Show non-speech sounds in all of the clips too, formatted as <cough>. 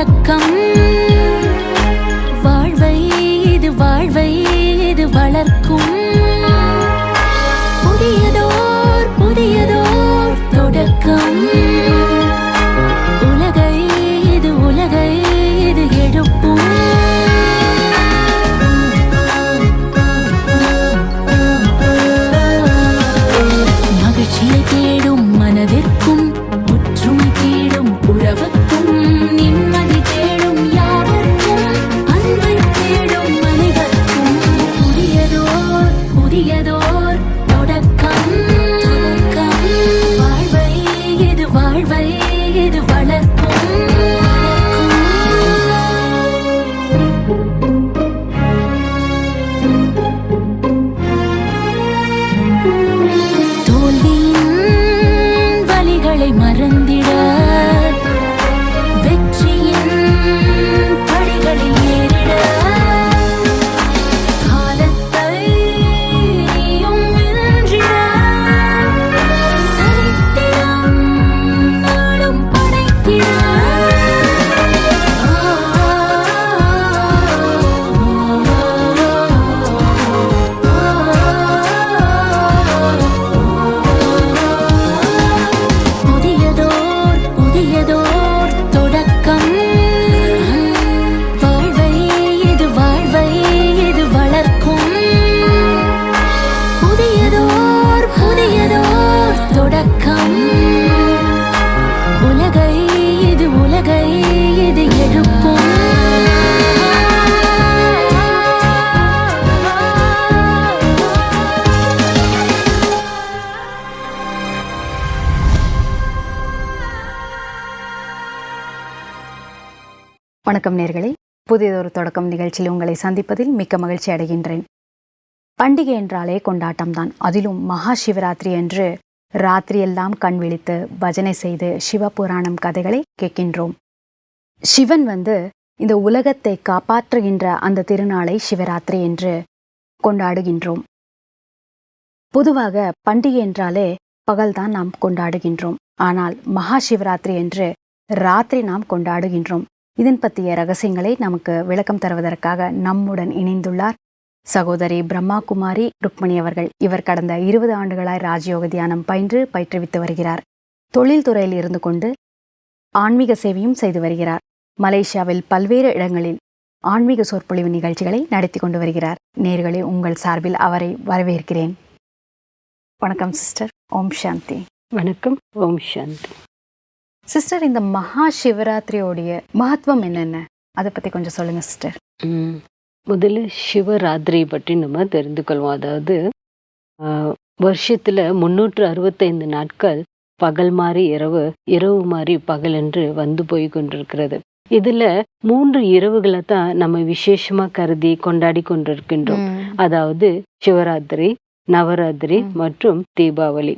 தொடக்கம் வணக்கம் நேர்களே. புதியதொரு தொடக்கம் நிகழ்ச்சியில் உங்களை சந்திப்பதில் மிக்க மகிழ்ச்சி அடைகின்றேன். பண்டிகை என்றாலே கொண்டாட்டம்தான். அதிலும் மகா சிவராத்திரி என்று ராத்திரியெல்லாம் கண் விழித்து பஜனை செய்து சிவபுராணம் கதைகளை கேட்கின்றோம். சிவன் வந்து இந்த உலகத்தை காப்பாற்றுகின்ற அந்த திருநாளை சிவராத்திரி என்று கொண்டாடுகின்றோம். பொதுவாக பண்டிகை என்றாலே பகல்தான் நாம் கொண்டாடுகின்றோம். ஆனால் மகா சிவராத்திரி என்று ராத்திரி நாம் கொண்டாடுகின்றோம். இதன் பற்றிய ரகசியங்களை நமக்கு விளக்கம் தருவதற்காக நம்முடன் இணைந்துள்ளார் சகோதரி பிரம்மா குமாரி ருக்மணி அவர்கள். இவர் கடந்த இருபது ஆண்டுகளாய் ராஜயோக தியானம் பயின்று பயிற்றுவித்து வருகிறார். தொழில்துறையில் இருந்து கொண்டு ஆன்மீக சேவையும் செய்து வருகிறார். மலேசியாவில் பல்வேறு இடங்களில் ஆன்மீக சொற்பொழிவு நிகழ்ச்சிகளை நடத்தி கொண்டு வருகிறார். நேர்களே உங்கள் சார்பில் அவரை வரவேற்கிறேன். வணக்கம் சிஸ்டர். ஓம் சாந்தி. வணக்கம். ஓம் சாந்தி. சிஸ்டர் இந்த மகா சிவராத்திரியோடைய மகத்துவம் என்னென்ன? அதை பற்றி கொஞ்சம் சொல்லுங்க சிஸ்டர் முதல்ல சிவராத்திரி பற்றி நம்ம தெரிந்து கொள்வோம் அதாவது வருஷத்துல முன்னூற்று அறுபத்தைந்து நாட்கள் பகல் மாறி இரவு இரவு மாறி பகல் என்று வந்து போய் கொண்டிருக்கிறது. இதுல மூன்று இரவுகளை தான் நம்ம விசேஷமா கருதி கொண்டாடி கொண்டிருக்கின்றோம். அதாவது சிவராத்திரி நவராத்திரி. மற்றும் தீபாவளி.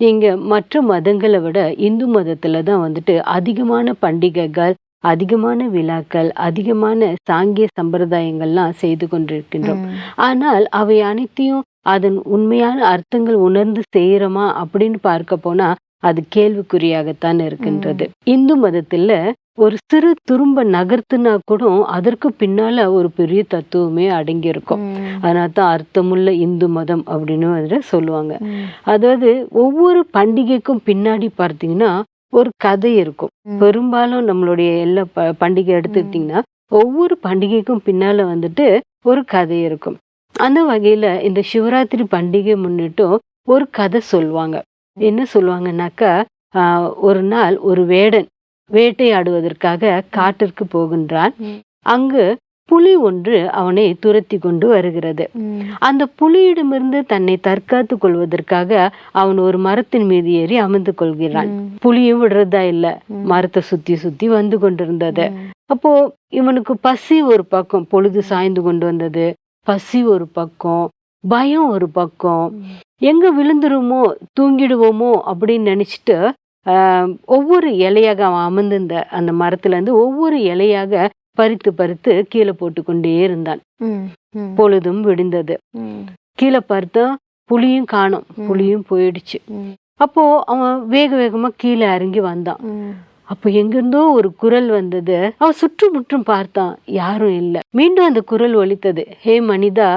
நீங்க மற்ற மதங்களை விட இந்து மதத்துல தான் வந்துட்டு அதிகமான பண்டிகைகள் அதிகமான விழாக்கள் அதிகமான சாங்கிய சம்பிரதாயங்கள்லாம் செய்து கொண்டிருக்கின்றோம். ஆனால் அவை அனைத்தையும் அதன் உண்மையான அர்த்தங்கள் உணர்ந்து செய்யறோமா அப்படின்னு பார்க்க போனா அது கேள்விக்குறியாகத்தான் இருக்கின்றது. இந்து மதத்துல ஒரு சிறு துரும்ப நகர்த்துனா கூட அதற்கு பின்னால ஒரு பெரிய தத்துவமே அடங்கி இருக்கும் அதனால தான் அர்த்தமுள்ள இந்து மதம் அப்படின்னு வந்து சொல்லுவாங்க. அதாவது ஒவ்வொரு பண்டிகைக்கும் பின்னாடி பார்த்தீங்கன்னா ஒரு கதை இருக்கும். பெரும்பாலும் நம்மளுடைய எல்லா ப- பண்டிகை எடுத்துக்கிட்டிங்கன்னா ஒவ்வொரு பண்டிகைக்கும் பின்னால வந்துட்டு ஒரு கதை இருக்கும். அந்த வகையில இந்த சிவராத்திரி பண்டிகை முன்னிட்டும் ஒரு கதை சொல்லுவாங்க. என்ன சொல்லுவாங்கன்னாக்கா ஒரு நாள் ஒரு வேடன் வேட்டையாடுவதற்காக காட்டிற்கு போகின்றான். அங்கு புலி ஒன்று அவனை துரத்தி கொண்டு வருகிறது. அந்த புலியிடமிருந்து தன்னை தற்காத்துக் கொள்வதற்காக அவன் ஒரு மரத்தின் மீது ஏறி அமர்ந்து கொள்கிறான். புலியும் விடுறதா இல்ல. மரத்தை சுத்தி சுத்தி வந்து கொண்டிருந்தது. அப்போ இவனுக்கு பசி ஒரு பக்கம் பொழுது சாய்ந்து கொண்டு வந்தது. பசி ஒரு பக்கம் பயம் ஒரு பக்கம். எங்க விழுந்துருமோ தூங்கிடுவோமோ அப்படின்னு நினைச்சிட்டு ஒவ்வொரு இலையாக அவன் அமர்ந்திருந்த அந்த மரத்துல இருந்து ஒவ்வொரு இலையாக பறித்து பறித்து கீழே போட்டு கொண்டே இருந்தான் பொழுதும் விடிந்தது. கீழே பார்த்தா புலியும் காணோம். புலியும் போயிடுச்சு. அப்போ அவன் வேக வேகமா கீழே இறங்கி வந்தான். அப்போ எங்கிருந்தோ ஒரு குரல் வந்தது. அவன் சுற்றுமுற்றும் பார்த்தான். யாரும் இல்லை. மீண்டும் அந்த குரல் ஒலித்தது. ஹே மனிதா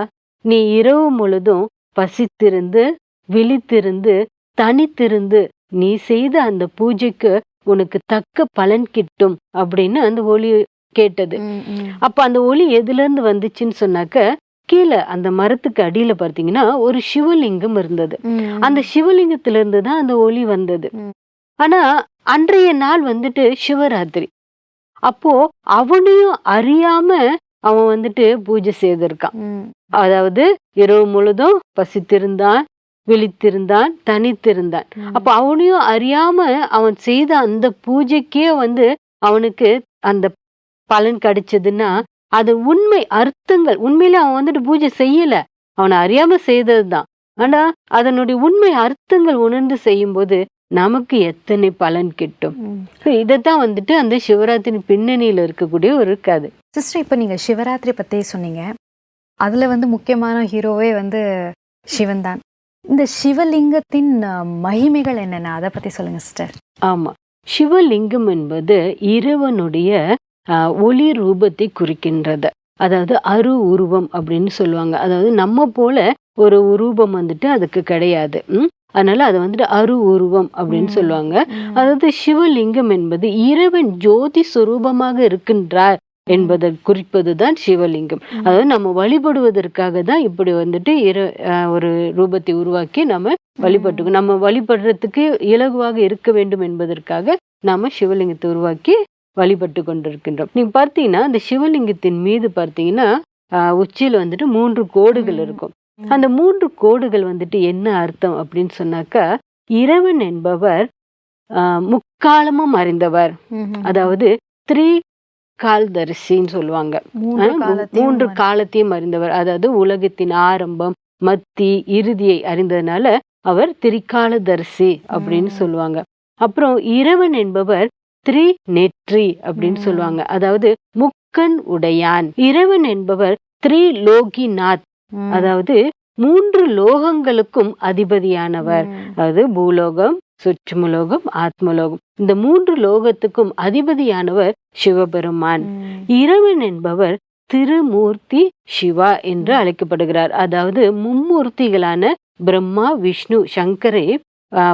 நீ இரவு முழுதும் பசித்திருந்து விழித்திருந்து தனித்திருந்து நீ செய்த அந்த பூஜைக்கு உனக்கு தக்க பலன் கிட்டும் அப்படின்னு அந்த ஒலி கேட்டது. அப்ப அந்த ஒலி எதுல இருந்து வந்துச்சுன்னு சொன்னாக்க கீழே அந்த மரத்துக்கு அடியில பார்த்தீங்கன்னா ஒரு சிவலிங்கம் இருந்தது. அந்த சிவலிங்கத்துல இருந்து தான் அந்த ஒலி வந்தது. ஆனா அன்றைய நாள் வந்துட்டு சிவராத்திரி. அப்போ அவனையும் அறியாம அவன் வந்துட்டு பூஜை செய்திருக்கான். அதாவது இரவு முழுதும் பசித்திருந்தான் விழித்திருந்தான் தனித்திருந்தான். அப்ப அவனையும் அறியாம அவன் செய்த அந்த பூஜைக்கே வந்து அவனுக்கு அந்த பலன் கிடைச்சதுன்னா அது உண்மை அர்த்தங்கள். உண்மையில அவன் வந்துட்டு பூஜை செய்யல. அவனை அறியாம செய்ததுதான். ஆனா அதனுடைய உண்மை அர்த்தங்கள் உணர்ந்து செய்யும்போது நமக்கு எத்தனை பலன் கிட்டும். இதைத்தான் வந்துட்டு அந்த சிவராத்திரி பின்னணியில இருக்கக்கூடிய ஒரு கதை. சிஸ்டர் இப்போ நீங்கள் சிவராத்திரி பற்றி சொன்னீங்க. அதில் வந்து முக்கியமான ஹீரோவே வந்து சிவன் தான் இந்த சிவலிங்கத்தின் மகிமைகள் என்னென்ன? அதை பற்றி சொல்லுங்க சிஸ்டர். ஆமா. சிவலிங்கம் என்பது இறைவனுடைய ஒளி ரூபத்தை குறிக்கின்றது. அதாவது அரு உருவம் அப்படின்னு சொல்லுவாங்க. அதாவது நம்ம போல ஒரு உருவம் வந்துட்டு அதுக்கு கிடையாது? அதனால அது வந்துட்டு அரு உருவம் அப்படின்னு. சொல்லுவாங்க. அதாவது சிவலிங்கம் என்பது இறைவன் ஜோதி சுரூபமாக இருக்கின்றார் என்பதை குறிப்பதுதான் சிவலிங்கம். ம். அதாவது நம்ம வழிபடுவதற்காக தான் இப்படி வந்துட்டு இர ஒரு ரூபத்தை உருவாக்கி நம்ம வழிபட்டுக்கணும் நம்ம வழிபடுறதுக்கு இலகுவாக இருக்க வேண்டும் என்பதற்காக நாம சிவலிங்கத்தை உருவாக்கி வழிபட்டு கொண்டிருக்கின்றோம். நீங்க பார்த்தீங்கன்னா அந்த சிவலிங்கத்தின் மீது பார்த்தீங்கன்னா உச்சியில வந்துட்டு மூன்று கோடுகள். இருக்கும். அந்த மூன்று கோடுகள் வந்துட்டு என்ன அர்த்தம் அப்படின்னு சொன்னாக்கா இறைவன் என்பவர் முக்காலமும் அறிந்தவர். அதாவது த்ரீ கால்தரிசின்னு சொல்லுவாங்க மூன்று காலத்தையும் அறிந்தவர் அதாவது உலகத்தின் ஆரம்பம் மத்தி இறுதியை அறிந்ததுனால அவர் திரிகாலதரிசி அப்படின்னு. சொல்லுவாங்க அப்புறம் இறைவன் என்பவர் த்ரி நெற்றி அப்படின்னு. சொல்லுவாங்க அதாவது முக்கன் உடையான் இறைவன் என்பவர் த்ரி லோகிநாத். அதாவது மூன்று லோகங்களுக்கும் அதிபதியானவர். அதாவது பூலோகம் சுற்றுமுலோகம் ஆத்மலோகம். இந்த மூன்று லோகத்துக்கும் அதிபதியானவர் சிவபெருமான். இறைவன் என்பவர் திருமூர்த்தி சிவா என்று அழைக்கப்படுகிறார். அதாவது மும்மூர்த்திகளான பிரம்மா விஷ்ணு சங்கரை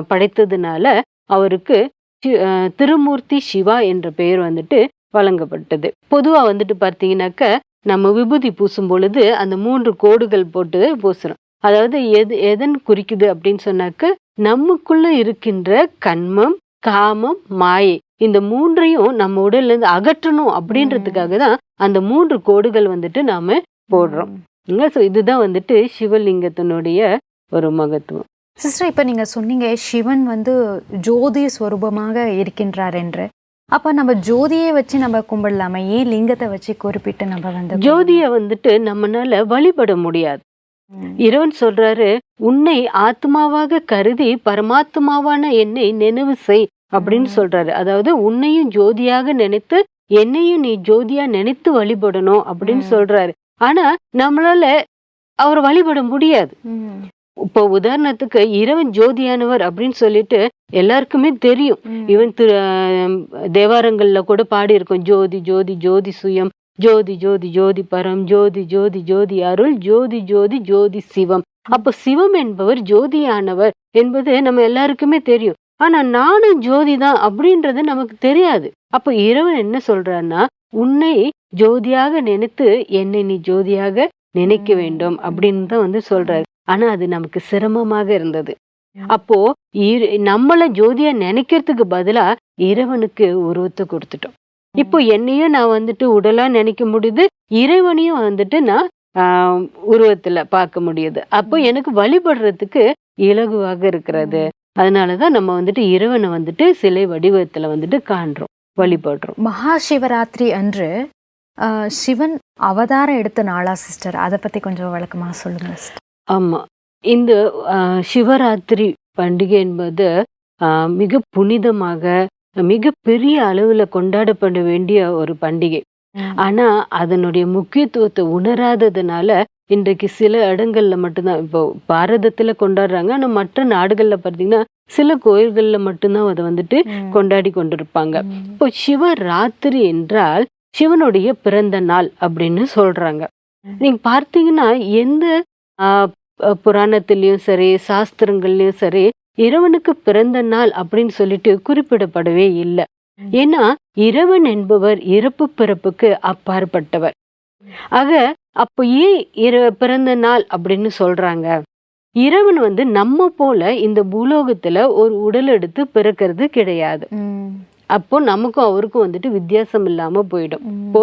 படைத்ததுனால அவருக்கு திருமூர்த்தி சிவா என்ற பெயர் வந்துட்டு வழங்கப்பட்டது. பொதுவா வந்துட்டு பார்த்தீங்கன்னாக்க நம்ம விபூதி பூசும் பொழுது அந்த மூன்று கோடுகள் போட்டு பூசுறோம். அதாவது எது எதன் குறிக்குது அப்படின்னு சொன்னாக்க நமக்குள்ள இருக்கின்ற கண்மம் காமம் மாயை. இந்த மூன்றையும் நம்ம உடல்ல இருந்து அகற்றணும் அப்படின்றதுக்காக தான் அந்த மூன்று கோடுகள் வந்துட்டு நாம போடுறோம். ஸோ இதுதான் வந்துட்டு சிவலிங்கத்தினுடைய ஒரு மகத்துவம். சிஸ்டர் இப்போ நீங்கள் சொன்னீங்க சிவன் வந்து ஜோதி ஸ்வரூபமாக இருக்கின்றார் என்று. அப்போ நம்ம ஜோதியை வச்சு நம்ம கும்பிடலாமா? ஏன் லிங்கத்தை வச்சு குறிப்பிட்டு நம்ம வந்து ஜோதியை வந்துட்டு நம்மனால வழிபட முடியாது. இறைவன் சொல்றாரு உன்னை ஆத்மாவாக கருதி பரமாத்மாவான என்னை நினைவு செய் அப்படின்னு. சொல்றாரு அதாவது உன்னையும் ஜோதியாக நினைத்து என்னையும் நீ ஜோதியா நினைத்து வழிபடணும் அப்படின்னு. சொல்றாரு ஆனா நம்மளால அவரை வழிபட முடியாது. இப்போ உதாரணத்துக்கு இறைவன் ஜோதியானவர் அப்படின்னு சொல்லிட்டு எல்லாருக்குமே தெரியும். இவன் திரு தேவாரங்கள்ல கூட பாடி இருக்கும் ஜோதி ஜோதி ஜோதி சுயம் ஜோதி ஜோதி ஜோதி பரம் ஜோதி ஜோதி ஜோதி அருள் ஜோதி ஜோதி ஜோதி சிவம். அப்போ சிவம் என்பவர் ஜோதியானவர் என்பது நம்ம எல்லாருக்குமே தெரியும். ஆனா நானும் ஜோதி தான் அப்படின்றது நமக்கு தெரியாது. அப்போ இறைவன் என்ன சொல்றான்னா உன்னை ஜோதியாக நினைத்து என்னை நீ ஜோதியாக நினைக்க. வேண்டும் அப்படின்னு தான் வந்து சொல்றாரு. ஆனா அது நமக்கு சிரமமாக இருந்தது. அப்போ நம்மள ஜோதியா நினைக்கிறதுக்கு பதிலா இறைவனுக்கு உருவத்தை கொடுத்துட்டோம். இப்போ என்னையும் நான் வந்துட்டு உடலா நினைக்க முடியுது இறைவனையும் வந்துட்டு நான் உருவத்துல பார்க்க முடியுது. அப்போ எனக்கு வழிபடுறதுக்கு இலகுவாக இருக்கிறது. அதனாலதான் நம்ம வந்துட்டு இறைவனை வந்துட்டு சிலை வடிவத்துல வந்துட்டு காண்றோம் வழிபடுறோம். மகா சிவராத்திரி அன்று சிவன் அவதாரம் எடுத்த நாளா சிஸ்டர்? அதை பத்தி கொஞ்சம் விளக்கமா சொல்லுங்க. ஆமா. இந்த சிவராத்திரி பண்டிகை என்பது மிக புனிதமாக மிக பெரிய அளவுல கொண்டாடப்பட வேண்டிய ஒரு பண்டிகை ஆனா அதனுடைய முக்கியத்துவத்தை உணராததுனால இன்றைக்கு சில இடங்கள்ல மட்டும்தான் இப்போ பாரதத்துல கொண்டாடுறாங்க ஆனா மற்ற நாடுகள்ல பார்த்தீங்கன்னா சில கோயில்கள்ல மட்டும்தான் அதை வந்துட்டு. கொண்டாடி கொண்டிருப்பாங்க. இப்போ சிவராத்திரி என்றால் சிவனுடைய பிறந்த நாள் அப்படின்னு சொல்றாங்க. நீங்க பார்த்தீங்கன்னா எந்த புராணத்திலயும் சரி சாஸ்திரங்கள்லயும் சரி இறைவனுக்கு பிறந்த நாள் அப்படின்னு சொல்லிட்டு குறிப்பிடப்படவே இல்லை. ஏன்னா இறைவன் என்பவர் இறப்பு பிறப்புக்கு அப்பாற்பட்டவர். ஆக அப்போ ஏன் பிறந்த நாள் அப்படின்னு சொல்றாங்க? இறைவன் வந்து நம்ம போல இந்த பூலோகத்துல ஒரு உடல் எடுத்து பிறக்கிறது கிடையாது. அப்போ நமக்கும் அவருக்கும் வந்துட்டு வித்தியாசம் இல்லாம போயிடும். இப்போ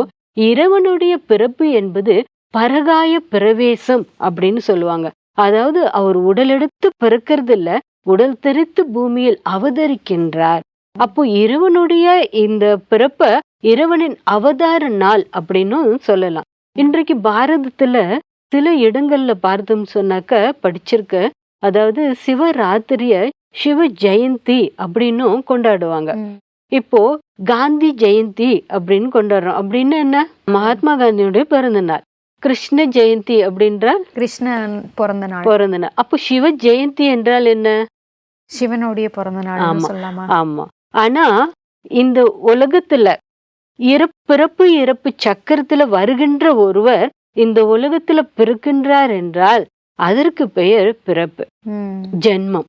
இறைவனுடைய பிறப்பு என்பது பரகாய பிரவேசம் அப்படின்னு சொல்லுவாங்க. அதாவது அவர் உடலெடுத்து பிறக்கிறது இல்ல உடல் தெரித்து பூமியில் அவதரிக்கின்றார். அப்போ இறைவனுடைய இந்த பிறப்ப இறைவனின் அவதார நாள் அப்படின்னும் சொல்லலாம். இன்றைக்கு பாரதத்துல சில இடங்கள்ல பார்த்தோம்னு சொன்னாக்க படிச்சிருக்க. அதாவது சிவராத்திரிய சிவ ஜெயந்தி அப்படின்னும் கொண்டாடுவாங்க. இப்போ காந்தி ஜெயந்தி அப்படின்னு கொண்டாடுறோம். அப்படின்னு என்ன? மகாத்மா காந்தியுடைய பிறந்த நாள். கிருஷ்ண ஜெயந்தி அப்படின்றால்? கிருஷ்ணன் பிறந்த நாள். பிறந்த நாள். அப்போ சிவ ஜெயந்தி என்றால் என்ன? சிவனுடைய பிறந்த நாள் ஆமா. சொல்லலாமா ஆமா ஆனா இந்த உலகத்துல இறப் பிறப்பு இறப்பு சக்கரத்துல வருகின்ற ஒருவர் இந்த உலகத்துல பிறக்கின்றார் என்றால் அதற்கு பெயர் பிறப்பு. ஜென்மம்.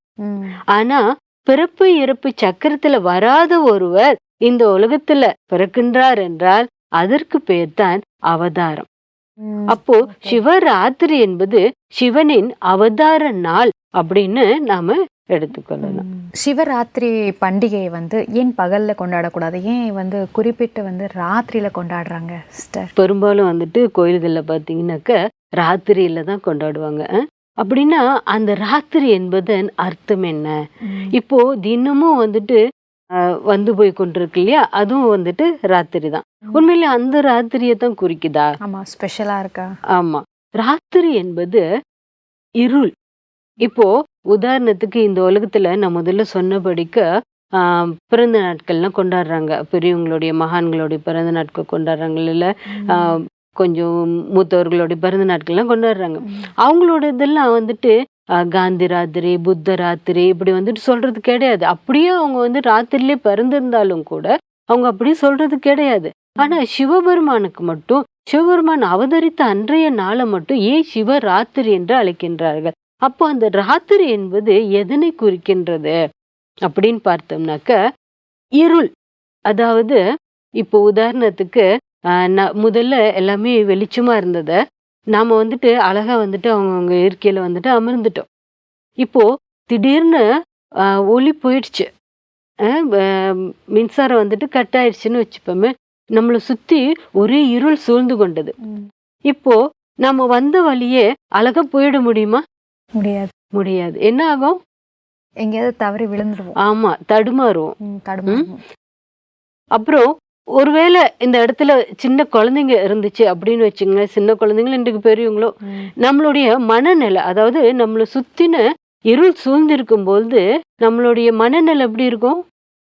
ஆனா பிறப்பு இறப்பு சக்கரத்துல வராத ஒருவர் இந்த உலகத்துல பிறக்கின்றார் என்றால் அதற்கு பெயர்தான் அவதாரம் ம். அப்போ சிவராத்திரி என்பது சிவனின் அவதார நாள் அப்படின்னு நாம எடுத்துக்கொள்ளலாம். சிவராத்திரி பண்டிகையை வந்து ஏன் பகல்ல கொண்டாடக்கூடாது? ஏன் வந்து குறிப்பிட்டு வந்து ராத்திரியில கொண்டாடுறாங்க பெரும்பாலும் வந்துட்டு கோயில்கள்ல பாத்தீங்கன்னாக்க ராத்திரியில தான் கொண்டாடுவாங்க. அப்படின்னா அந்த ராத்திரி என்பதன் அர்த்தம் என்ன? இப்போ தினமும் வந்துட்டு வந்து போய் கொண்டிருக்கு இல்லையா? அதுவும் வந்துட்டு ராத்திரி தான். உண்மையிலே அந்த ராத்திரியை தான் குறிக்குதா? ஆமா ஸ்பெஷலா இருக்கா? ஆமா. ராத்திரி என்பது இருள். இப்போ உதாரணத்துக்கு இந்த உலகத்துல நான் முதல்ல சொன்னபடிக்க ஆஹ், பிறந்த நாட்கள்லாம் கொண்டாடுறாங்க. பெரியவங்களுடைய மகான்களுடைய பிறந்த நாட்கள் கொண்டாடுறாங்க இல்ல ஆஹ், கொஞ்சம் மூத்தவர்களுடைய பிறந்த நாட்கள்லாம் கொண்டாடுறாங்க. அவங்களோட இதெல்லாம் வந்துட்டு காந்தி ராத்திரி புத்த ராத்திரி இப்படி வந்துட்டு சொல்றது கிடையாது. அப்படியே அவங்க வந்து ராத்திரிலே பிறந்திருந்தாலும் கூட அவங்க அப்படி சொல்றது கிடையாது. ஆனா சிவபெருமானுக்கு மட்டும் சிவபெருமான் அவதரித்த அன்றைய நாளை மட்டும் ஏன் சிவ ராத்திரி என்று அழைக்கின்றார்கள்? அப்போ அந்த ராத்திரி என்பது எதனை குறிக்கின்றது? அப்படின்னு பார்த்தோம்னாக்க இருள். அதாவது இப்போ உதாரணத்துக்கு ஆஹ், ந- முதல்ல எல்லாமே வெளிச்சமா இருந்தத நாம வந்துட்டு அழகா வந்துட்டு அவங்கவுங்க இருக்கையில வந்துட்டு அமர்ந்துட்டோம். இப்போ திடீர்னு ஒளி போயிடுச்சு. மின்சாரம் வந்துட்டு கட் ஆயிடுச்சுன்னு வச்சுப்போமே நம்மளை சுத்தி ஒரே இருள் சூழ்ந்து கொண்டது. இப்போ நம்ம வந்த வழியே அழகா போயிட முடியுமா? முடியாது. முடியாது. என்ன ஆகும்? எங்கேயாவது தவறி விழுந்துருவோம். ஆமா தடுமாறும் ம், தடுமாறுவோம். அப்புறம் ஒருவேளை இந்த இடத்துல சின்ன குழந்தைங்க இருந்துச்சு அப்படின்னு வச்சுங்களேன் சின்ன குழந்தைங்களும் இன்றைக்கு பெரியவங்களோ. நம்மளுடைய மனநிலை அதாவது நம்மளை சுத்தின இருள் சூழ்ந்திருக்கும் போது நம்மளுடைய மனநிலை எப்படி இருக்கும்?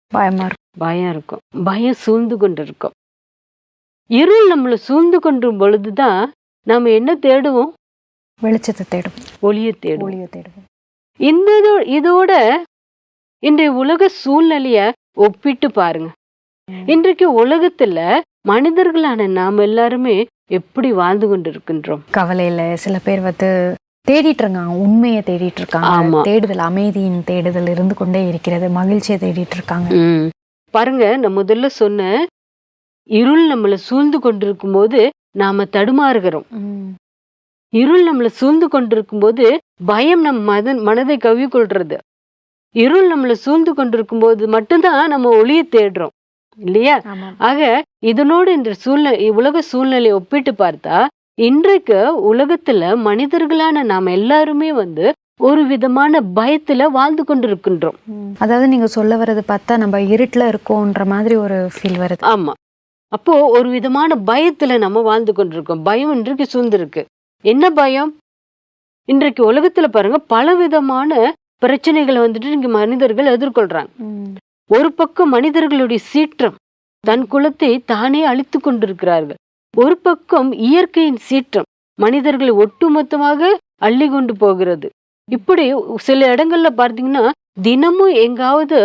பயமா இருக்கும். பயம் இருக்கும். பயம் சூழ்ந்து கொண்டு இருக்கும் இருள் நம்மளை சூழ்ந்து கொண்டும் பொழுதுதான் நாம என்ன தேடுவோம்? வெளிச்சத்தை தேடும். ஒளியை தேடுவோம். ஒளியை தேடுவோம். இந்த இதோ- இதோட இன்றைய உலக சூழ்நிலைய ஒப்பிட்டு பாருங்க. இன்றைக்கு உலகத்துல மனிதர்களான நாம் எல்லாருமே எப்படி வாழ்ந்து கொண்டிருக்கின்றோம்? கவலையில சில பேர் வந்து தேடிட்டு இருக்காங்க உண்மையை தேடிட்டு இருக்காங்க. தேடுதல் அமைதியின் தேடுதல் இருந்து கொண்டே இருக்கிறது. மகிழ்ச்சியை தேடிட்டு இருக்காங்க. பாருங்க நான் முதல்ல சொன்ன இருள் நம்மளை சூழ்ந்து கொண்டிருக்கும் போது நாம தடுமாறுகிறோம். இருள் நம்மளை சூழ்ந்து கொண்டிருக்கும் போது பயம் நம் மத மனதை கவ்விக்கொள்றது. இருள் நம்மளை சூழ்ந்து கொண்டிருக்கும் போது மட்டும்தான் நம்ம ஒளியை தேடுறோம். இல்லையா? ஆக இதனோடு இந்த சூழ்நிலை உலக சூழ்நிலையை ஒப்பிட்டு பார்த்தா இன்றைக்கு உலகத்துல மனிதர்களான நாம் எல்லாருமே வந்து ஒரு விதமான பயத்துல வாழ்ந்து கொண்டிருக்கின்றோம். அதாவது நீங்க சொல்ல வர்றது பார்த்தா நம்ம இருட்டுல இருக்கோன்ற மாதிரி ஒரு ஃபீல் வருது. ஆமா. அப்போ ஒரு விதமான பயத்துல நம்ம வாழ்ந்து கொண்டிருக்கோம். பயம் இன்றைக்கு சூழ்ந்திருக்கு. என்ன பயம்? இன்றைக்கு உலகத்துல பாருங்க பல விதமான பிரச்சனைகளை வந்துட்டு இங்க மனிதர்கள் எதிர்கொள்றாங்க. ஒரு பக்கம் மனிதர்களுடைய சீற்றம் தன் குலத்தை தானே அழித்து கொண்டிருக்கிறார்கள். ஒரு பக்கம் இயற்கையின் சீற்றம் மனிதர்களை ஒட்டுமொத்தமாக அள்ளி கொண்டு போகிறது. இப்படி சில இடங்கள்ல பார்த்தீங்கன்னா தினமும் எங்காவது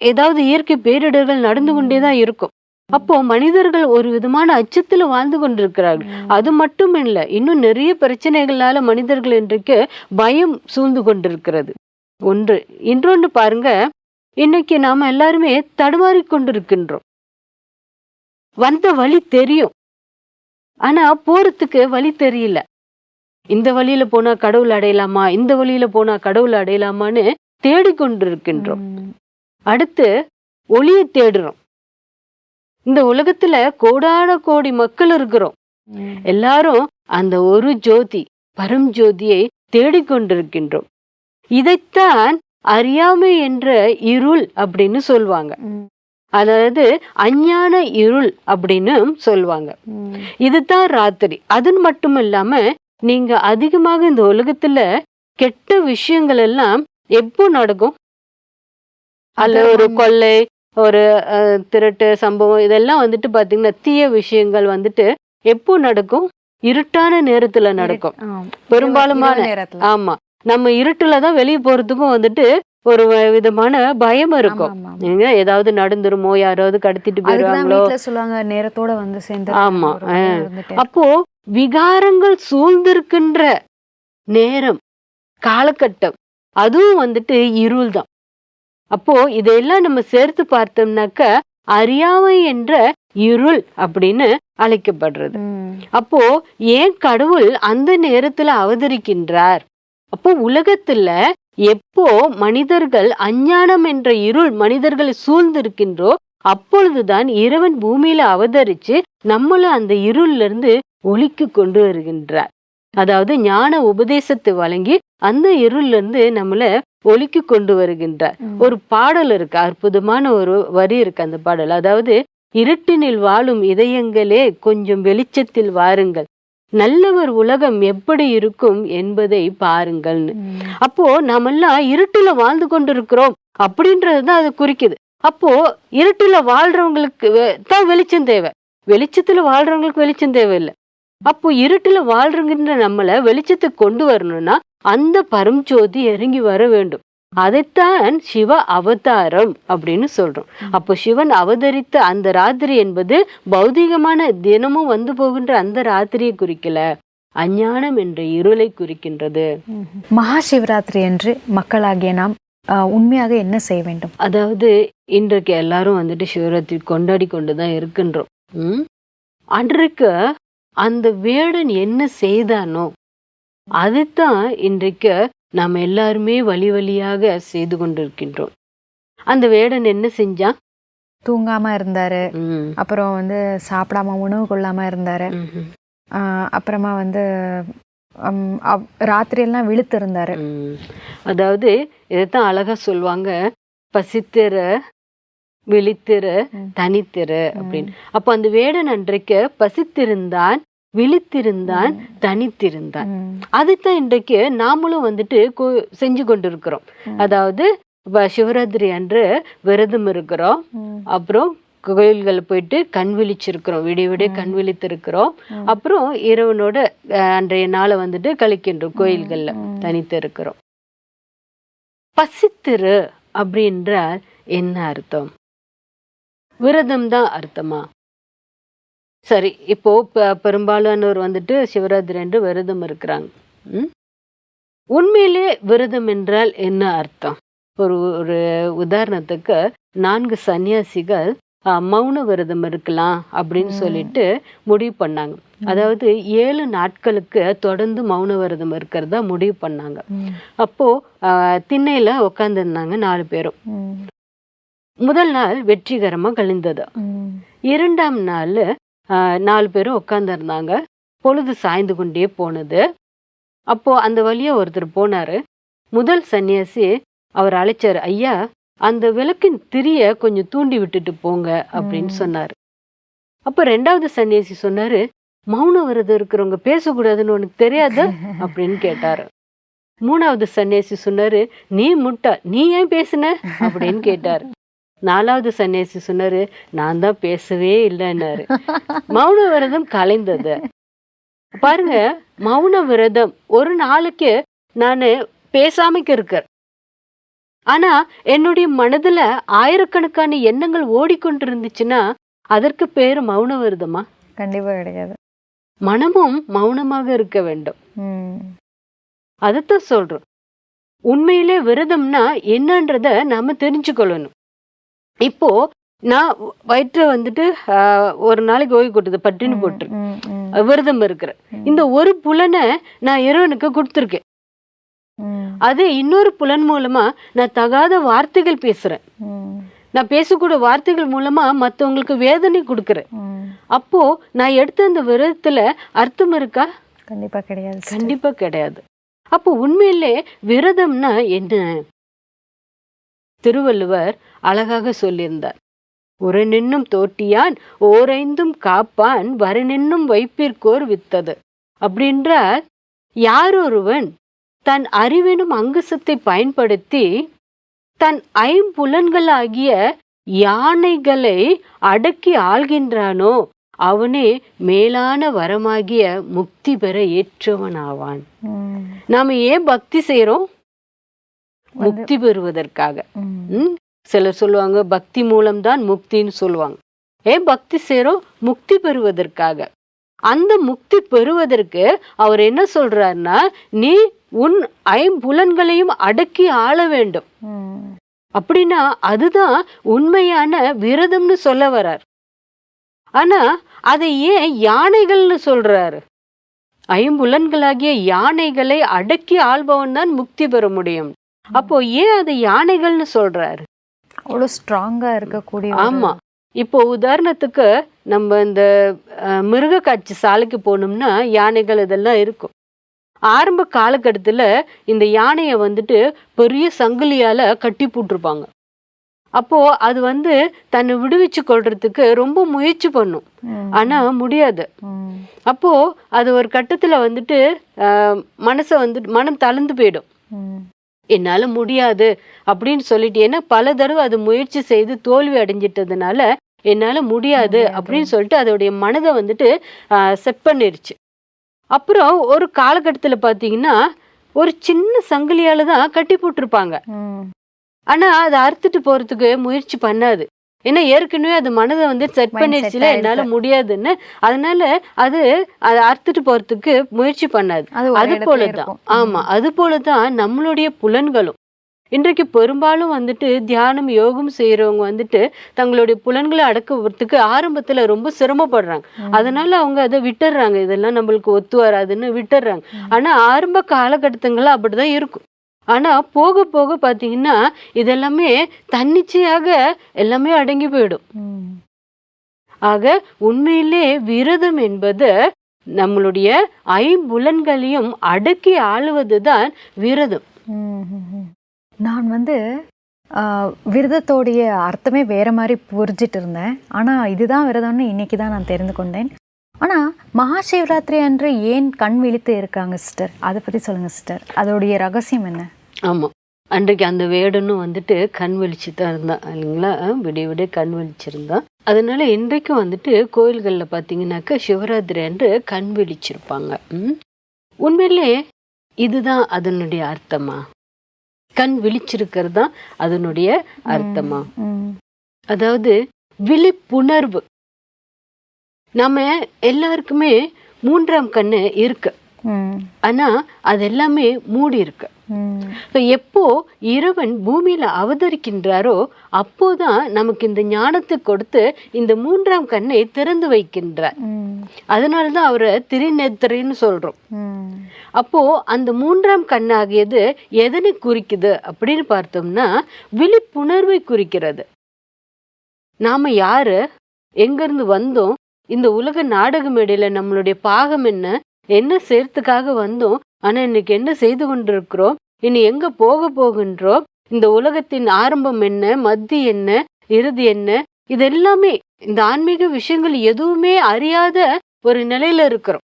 ஏதாவது இயற்கை பேரிடர்கள் நடந்து கொண்டே தான் இருக்கும். அப்போ மனிதர்கள் ஒரு விதமான அச்சத்துல வாழ்ந்து கொண்டிருக்கிறார்கள். அது மட்டும் இல்ல இன்னும் நிறைய பிரச்சனைகளால மனிதர்கள் இன்றைக்கு பயம் சூழ்ந்து கொண்டிருக்கிறது. ஒன்று இன்னொன்று பாருங்க இன்னைக்கு நாம எல்லாருமே தடுமாறி கொண்டிருக்கின்றோம். வந்த வழி தெரியும். ஆனா போறதுக்கு வழி தெரியல. இந்த வழியில போனா கடவுள் அடையலாமா? இந்த வழியில போனா கடவுள் அடையலாமான்னு தேடிக்கொண்டிருக்கின்றோம் அடுத்து ஒளியை தேடுறோம். இந்த உலகத்துல கோடான கோடி மக்கள் இருக்கிறோம். எல்லாரும் அந்த ஒரு ஜோதி பரம் ஜோதியை தேடிக்கொண்டிருக்கின்றோம் இதைத்தான் அறியாமை என்ற இருள் அப்படின்னு சொல்லுவாங்க அதாவது அஞ்ஞான இருள் அப்படின்னு சொல்லுவாங்க இதுதான் ராத்திரி. அது மட்டும் இல்லாம நீங்க அதிகமாக இந்த உலகத்துல கெட்ட விஷயங்கள் எல்லாம் எப்போ நடக்கும்? அல்ல ஒரு கொள்ளை ஒரு திருட்டு சம்பவம் இதெல்லாம் வந்துட்டு பாத்தீங்கன்னா தீய விஷயங்கள் வந்துட்டு எப்போ நடக்கும்? இருட்டான நேரத்துல நடக்கும். பெரும்பாலுமான ஆமா. நம்ம இருட்டுல தான் வெளியே போறதுக்கும் வந்துட்டு ஒரு விதமான பயம் இருக்கும். நீங்க ஏதாவது நடந்துருமோ யாராவது கடத்திட்டு போயிருவாங்களோ. சொல்லுவாங்க நேரத்தோட வந்து சேர்ந்து ஆமா, அப்போ விகாரங்கள் சூழ்ந்திருக்கின்ற நேரம் காலகட்டம் அதுவும் வந்துட்டு இருள் தான். அப்போ இதையெல்லாம் நம்ம சேர்த்து பார்த்தோம்னாக்க அறியாமை என்ற இருள் அப்படின்னு அழைக்கப்படுறது. அப்போ ஏன் கடவுள் அந்த நேரத்துல அவதரிக்கின்றார்? அப்போ உலகத்துல எப்போ மனிதர்கள் அஞ்ஞானம் என்ற இருள் மனிதர்களை சூழ்ந்திருக்கின்றோ அப்பொழுதுதான் இறைவன் பூமியில அவதரிச்சு நம்மள அந்த இருள்ல இருந்து ஒளிக்கு கொண்டு வருகின்றார். அதாவது ஞான உபதேசத்தை வழங்கி அந்த இருள்ல இருந்து நம்மள ஒளிக்கு கொண்டு வருகின்றார். ஒரு பாடல் இருக்கு அற்புதமான ஒரு வரி இருக்கு அந்த பாடல். அதாவது இருட்டினில் வாழும் இதயங்களே கொஞ்சம் வெளிச்சத்தில் வாருங்கள். நல்லவர் உலகம் எப்படி இருக்கும் என்பதை பாருங்கள்னு. அப்போ நாமெல்லாம் இருட்டுல வாழ்ந்து கொண்டிருக்கிறோம் அப்படின்றதுதான் அது குறிக்குது. அப்போ இருட்டுல வாழ்றவங்களுக்கு தான் வெளிச்சம் தேவை. வெளிச்சத்துல வாழ்றவங்களுக்கு வெளிச்சம் தேவையில்லை. அப்போ இருட்டுல வாழ்றங்கின்ற நம்மள வெளிச்சத்தை கொண்டு வரணும்னா அந்த பரம்ஜோதி இறங்கி வர வேண்டும். அதைத்தான் சிவ அவதாரம் அப்படின்னு சொல்றோம். அப்போ சிவன் அவதரித்த அந்த ராத்திரி என்பது பௌதிகமான தினமும் வந்து போகின்ற அந்த ராத்திரியை குறிக்கல. அஞ்ஞானம் என்ற இருளை குறிக்கின்றது. மகா சிவராத்திரி என்று மக்களாகிய நாம் உண்மையாக என்ன செய்ய வேண்டும்? அதாவது இன்றைக்கு எல்லாரும் வந்துட்டு சிவராத்திரி கொண்டாடி கொண்டுதான் இருக்கின்றோம்? அன்றைக்கு அந்த வேடன் என்ன செய்தானோ அதைத்தான் இன்றைக்கு நாம் எல்லாருமே வழி வழியாக செய்து கொண்டிருக்கின்றோம். அந்த வேடன் என்ன செஞ்சான் தூங்காம இருந்தாரு. அப்புறம் வந்து சாப்பிடாம உணவு கொள்ளாம இருந்தாரு. அப்புறமா வந்து ராத்திரியெல்லாம் விழுத்து இருந்தாரு. அதாவது இதைத்தான் அழகா சொல்லுவாங்க. பசித்திர விழித்திர ம். தனித்திர அப்படின்னு. அப்போ அந்த வேடன் அன்றைக்கு பசித்திருந்தான் விழித்திருந்தான் தனித்திருந்தான். ம். அதைத்தான் இன்றைக்கு நாமளும் வந்துட்டு செஞ்சு கொண்டிருக்கிறோம். அதாவது சிவராத்திரி அன்று விரதம் இருக்கிறோம். அப்புறம் கோயில்கள் போயிட்டு கண் விழிச்சிருக்கிறோம். விடிய விடிய கண் விழித்திருக்கிறோம். அப்புறம் இறைவனோட அஹ், அன்றைய நாளை வந்துட்டு கழிக்கின்றோம் கோயில்கள்ல. தனித்து இருக்கிறோம். பசித்திரு அப்படின்றால் என்ன அர்த்தம்? விரதம் தான் அர்த்தமா? சரி இப்போ பெரும்பாலானோர் வந்துட்டு சிவராத்திரி அன்று விரதம் இருக்கிறாங்க? உண்மையிலே விரதம் என்றால் என்ன அர்த்தம் ஒரு ஒரு உதாரணத்துக்கு நான்கு சன்னியாசிகள் மௌன விரதம் இருக்கலாம் அப்படின்னு. சொல்லிட்டு முடிவு பண்ணாங்க அதாவது ஏழு நாட்களுக்கு தொடர்ந்து மௌன விரதம் இருக்கிறதா முடிவு பண்ணாங்க. அப்போ திண்ணையில உட்காந்துருந்தாங்க நாலு பேரும். முதல் நாள் வெற்றிகரமா கழிந்தது. இரண்டாம் நாள் நாலு பேரும் உட்காந்துருந்தாங்க பொழுது சாய்ந்து கொண்டே போனது. அப்போ அந்த வழியா ஒருத்தர் போனாரு. முதல் சன்னியாசி அவர் அழைச்சாரு ஐயா அந்த விளக்கின் திரிய கொஞ்சம் தூண்டி விட்டுட்டு போங்க அப்படின்னு. சொன்னாரு. அப்ப ரெண்டாவது சன்னியாசி சொன்னாரு மௌன விரதம் இருக்கிறவங்க பேசக்கூடாதுன்னு உனக்கு தெரியாதா? <laughs> அப்படின்னு கேட்டாரு. மூணாவது சன்னியாசி சொன்னாரு நீ முட்டா நீ ஏன் பேசுன? அப்படின்னு கேட்டாரு. நாலாவது சன்னியாசி சொன்னாரு நான் தான் பேசவே இல்லைன்னாரு. <laughs> மௌன விரதம் கலைந்தது. பாருங்க மௌன விரதம் ஒரு நாளைக்கு நான் பேசாமக்கு இருக்கேன். ஆனா என்னுடைய மனதுல ஆயிரக்கணக்கான எண்ணங்கள் ஓடிக்கொண்டு இருந்துச்சுன்னா அதற்கு பேரு மௌன விரதமா? கண்டிப்பா கிடையாது. மனமும் மௌனமாக இருக்க வேண்டும். அதைத்தான் சொல்றோம். உண்மையிலே விரதம்னா என்னன்றத நாம தெரிஞ்சுக்கொள்ளணும். இப்போ நான் வயிற்று வந்துட்டு ஒரு நாளைக்கு ஓய்வு கொடுத்தது பட்டினி போட்டு விரதம் இருக்கிறேன். இந்த ஒரு புலனை நான் இறைவனுக்கு கொடுத்துருக்கேன். அது இன்னொரு புலன் மூலமா நான் தகாத வார்த்தைகள் பேசுறேன். நான் பேசக்கூடிய வார்த்தைகள் மூலமா மத்தவங்களுக்கு வேதனை கொடுக்கறேன். அப்போ நான் எடுத்த அந்த விரதத்துல அர்த்தம் இருக்கா? கண்டிப்பா கிடையாது. கண்டிப்பா கிடையாது. அப்போ உண்மையிலே விரதம்னா என்ன? திருவள்ளுவர் அழகாக சொல்லியிருந்தார். ஒரு நின்னும் தோட்டியான் ஓரைந்தும் காப்பான் வர நின்னும் வைப்பிற்கோர் வித்தது. அப்படின்றால் யாரொருவன் தன் அறிவெனும் அங்குசத்தை பயன்படுத்தி தன் ஐம்புலன்களாகிய யானைகளை அடக்கி ஆள்கின்றானோ அவனே மேலான வரமாகிய முக்தி பெற ஏற்றவனாவான். ம், நாம ஏன் பக்தி வந்து- முக்தி பெறுவதற்காக? சிலர் சொல்லுவாங்க பக்தி மூலம்தான் முக்தின்னு சொல்லுவாங்க. ஏன் பக்தி செய்றோம் முக்தி பெறுவதற்காக. அந்த முக்தி பெறுவதற்கு அவர் என்ன சொல்றாருன்னா நீ உன் ஐம்புலன்களையும் அடக்கி ஆள வேண்டும். அப்படின்னா அதுதான் உண்மையான விரதம்னு சொல்ல வரார். ஆனா அதை ஏன் யானைகள்னு சொல்றாரு? ஐம்புலன்களாகிய யானைகளை அடக்கி ஆள்பவன் தான் முக்தி பெற முடியும். அப்போ ஏன் அதை யானைகள்னு சொல்றாரு? அவ்வளவு ஸ்ட்ராங்கா இருக்கக்கூடிய ஆமா. இப்போ உதாரணத்துக்கு நம்ம இந்த மிருக காட்சி சாலைக்கு போனோம்னா யானைகள் இதெல்லாம் இருக்கும். ஆரம்ப காலகட்டத்துல இந்த யானையை வந்துட்டு பெரிய சங்கிலியால கட்டி போட்டிருப்பாங்க. அப்போ அது வந்து தன்னை விடுவிச்சு கொள்றதுக்கு ரொம்ப முயற்சி பண்ணும். ஆனா முடியாது. அப்போ அது ஒரு கட்டத்துல வந்துட்டு மனசை வந்துட்டு மனம் தளர்ந்து போயிடும். என்னால முடியாது அப்படின்னு சொல்லிட்டு ஏன்னா பல தடவை அது முயற்சி செய்து தோல்வி அடைஞ்சிட்டதுனால என்னால முடியாது. அப்படின்னு சொல்லிட்டு அதோடைய மனதை வந்துட்டு செட் பண்ணிருச்சு. அப்புறம் ஒரு காலகட்டத்துல பாத்தீங்கன்னா ஒரு சின்ன சங்கிலியால தான் கட்டி போட்டிருப்பாங்க. ம், ஆனா அதை அறுத்துட்டு போறதுக்கு முயற்சி பண்ணாது. ஏன்னா ஏற்கனவே அது மனதை வந்து செட் set என்னால. முடியாதுன்னு. அதனால அது அதை அறுத்துட்டு போறதுக்கு முயற்சி பண்ணாது. அது போலதான். ஆமா அது போலதான் நம்மளுடைய புலன்களும். இன்றைக்கு பெரும்பாலும் வந்துட்டு தியானம் யோகம் செய்யறவங்க வந்துட்டு தங்களுடைய புலன்களை அடக்குறதுக்கு ஆரம்பத்துல ரொம்ப சிரமப்படுறாங்க. அதனால அவங்க அதை விட்டுடுறாங்க இதெல்லாம் நம்மளுக்கு ஒத்து வராதுன்னு விட்டுடுறாங்க. ஆனா ஆரம்ப காலகட்டங்கள்ல அப்படிதான் இருக்கும். ஆனால் போக போக பார்த்தீங்கன்னா இதெல்லாமே தன்னிச்சையாக எல்லாமே அடங்கி போயிடும். ஆக உண்மையிலே விரதம் என்பது நம்மளுடைய ஐம்புலன்களையும் அடக்கி ஆளுவது தான் விரதம். நான் வந்து விரதத்தோடைய அர்த்தமே வேற மாதிரி புரிஞ்சிட்டு இருந்தேன். ஆனால் இதுதான் விரதம்னு இன்னைக்கு தான் நான் தெரிந்து கொண்டேன். ஆனா மகா சிவராத்திரி அன்று ஏன் கண் விழித்து இருக்காங்க சிஸ்டர் அதை பத்தி சொல்லுங்க சிஸ்டர் அதோடைய ரகசியம் என்ன? ஆமா. அன்றைக்கு அந்த வேடனும் வந்துட்டு கண் விழிச்சு தான் இருந்தான் இல்லைங்களா? விடிய விடிய கண் விழிச்சிருந்தான் அதனால இன்றைக்கும் வந்துட்டு கோயில்கள்ல பாத்தீங்கன்னாக்கா சிவராத்திரி அன்று கண் விழிச்சிருப்பாங்க. ம்? உண்மையிலே இதுதான் அதனுடைய அர்த்தமா? கண் விழிச்சிருக்கிறது தான் அதனுடைய அர்த்தமா? அதாவது விழிப்புணர்வு. நம்ம எல்லாருக்குமே மூன்றாம் கண்ணு இருக்கு. ஆனா அது எல்லாமே மூடி இருக்கு. எப்போ இறைவன் பூமியில அவதரிக்கின்றாரோ அப்போதான் நமக்கு இந்த ஞானத்தை கொடுத்து இந்த மூன்றாம் கண்ணை திறந்து வைக்கின்றார். அதனாலதான் அவரை திரிநேத்திரின்னு சொல்றோம். அப்போ அந்த மூன்றாம் கண்ணாகியது எதனை குறிக்குது அப்படின்னு பார்த்தோம்னா விழிப்புணர்வை குறிக்கிறது. நாம யாரு? எங்க இருந்து வந்தோம்? இந்த உலக நாடக மேடையில நம்மளுடைய பாகம் என்ன? என்ன சேர்த்துக்காக வந்தோம்? ஆனா இன்னைக்கு என்ன செய்து கொண்டிருக்கிறோம்? இனி எங்க போக போகின்றோம்? இந்த உலகத்தின் ஆரம்பம் என்ன? மத்தி என்ன? இறுதி என்ன? இது எல்லாமே இந்த ஆன்மீக விஷயங்கள் எதுவுமே அறியாத ஒரு நிலையில இருக்கிறோம்.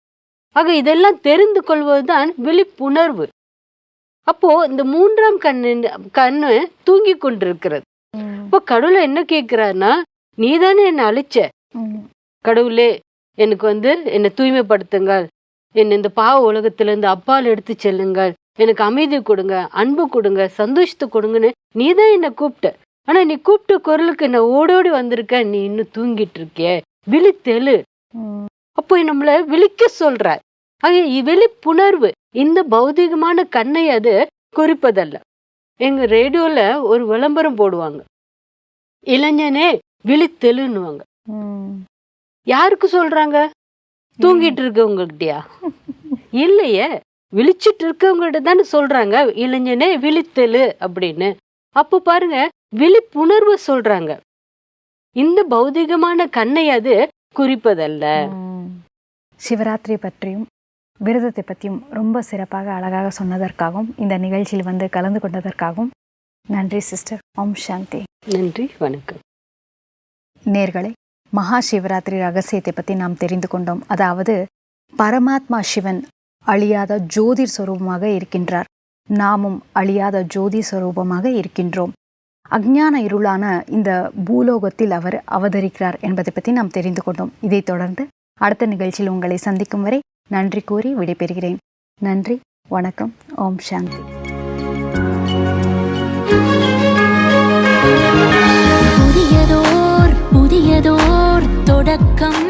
ஆக இதெல்லாம் தெரிந்து கொள்வதுதான் விழிப்புணர்வு. அப்போ இந்த மூன்றாம் கண்ணு கண்ணு தூங்கி கொண்டிருக்கிறது. இப்போ கடவுளை என்ன கேட்கிறாருன்னா நீதானே என்னை அழிச்ச? கடவுளே எனக்கு வந்து என்னை தூய்மைப்படுத்துங்கள். என்னை இந்த பாவ உலகத்துல இருந்து அப்பால் எடுத்து செல்லுங்கள். எனக்கு அமைதி கொடுங்க அன்பு கொடுங்க சந்தோஷத்தை கொடுங்கன்னு நீ தான் என்னை கூப்பிட்ட. ஆனா நீ கூப்பிட்ட குரலுக்கு என்ன ஓடோடி வந்திருக்க நீ இன்னும் தூங்கிட்டு இருக்கியே விழித்தெழு அப்போ நம்மள விழிக்க சொல்ற. ஆக விழிப்புணர்வு இந்த பௌதிகமான கண்ணை அது குறிப்பதல்ல. எங்க ரேடியோல ஒரு விளம்பரம் போடுவாங்க. இளைஞனே விழித்தெழுன்னுவாங்க யாருக்கு சொல்றாங்க? தூங்கிட்டு இருக்கவங்ககிட்டயா இல்லையே. விழிச்சிட்டு இருக்கவங்ககிட்ட தானே சொல்றாங்க. இளைஞனே விழித்தெழு அப்படின்னு. அப்போ பாருங்க விழிப்புணர்வு சொல்றாங்க. இந்த பௌதிகமான கண்ணை அது குறிப்பதல்ல. சிவராத்திரி பற்றியும் விரதத்தை பற்றியும் ரொம்ப சிறப்பாக அழகாக சொன்னதற்காகவும் இந்த நிகழ்ச்சியில் வந்து கலந்து கொண்டதற்காகவும் நன்றி சிஸ்டர். ஓம் சாந்தி. நன்றி வணக்கம். நேர்களே மகா சிவராத்திரி ரகசியத்தை பற்றி நாம் தெரிந்து கொண்டோம். அதாவது பரமாத்மா சிவன் அழியாத ஜோதிர் ஸ்வரூபமாக இருக்கின்றார். நாமும் அழியாத ஜோதி ஸ்வரூபமாக இருக்கின்றோம். அக்ஞான இருளான இந்த பூலோகத்தில் அவர் அவதரிக்கிறார் என்பதை பற்றி நாம் தெரிந்து கொண்டோம். இதைத் தொடர்ந்து அடுத்த நிகழ்ச்சியில் உங்களை சந்திக்கும் வரை நன்றி கூறி விடைபெறுகிறேன். நன்றி வணக்கம் ஓம் சாந்தி. புதியதோ புதியதோர் தொடக்கம்.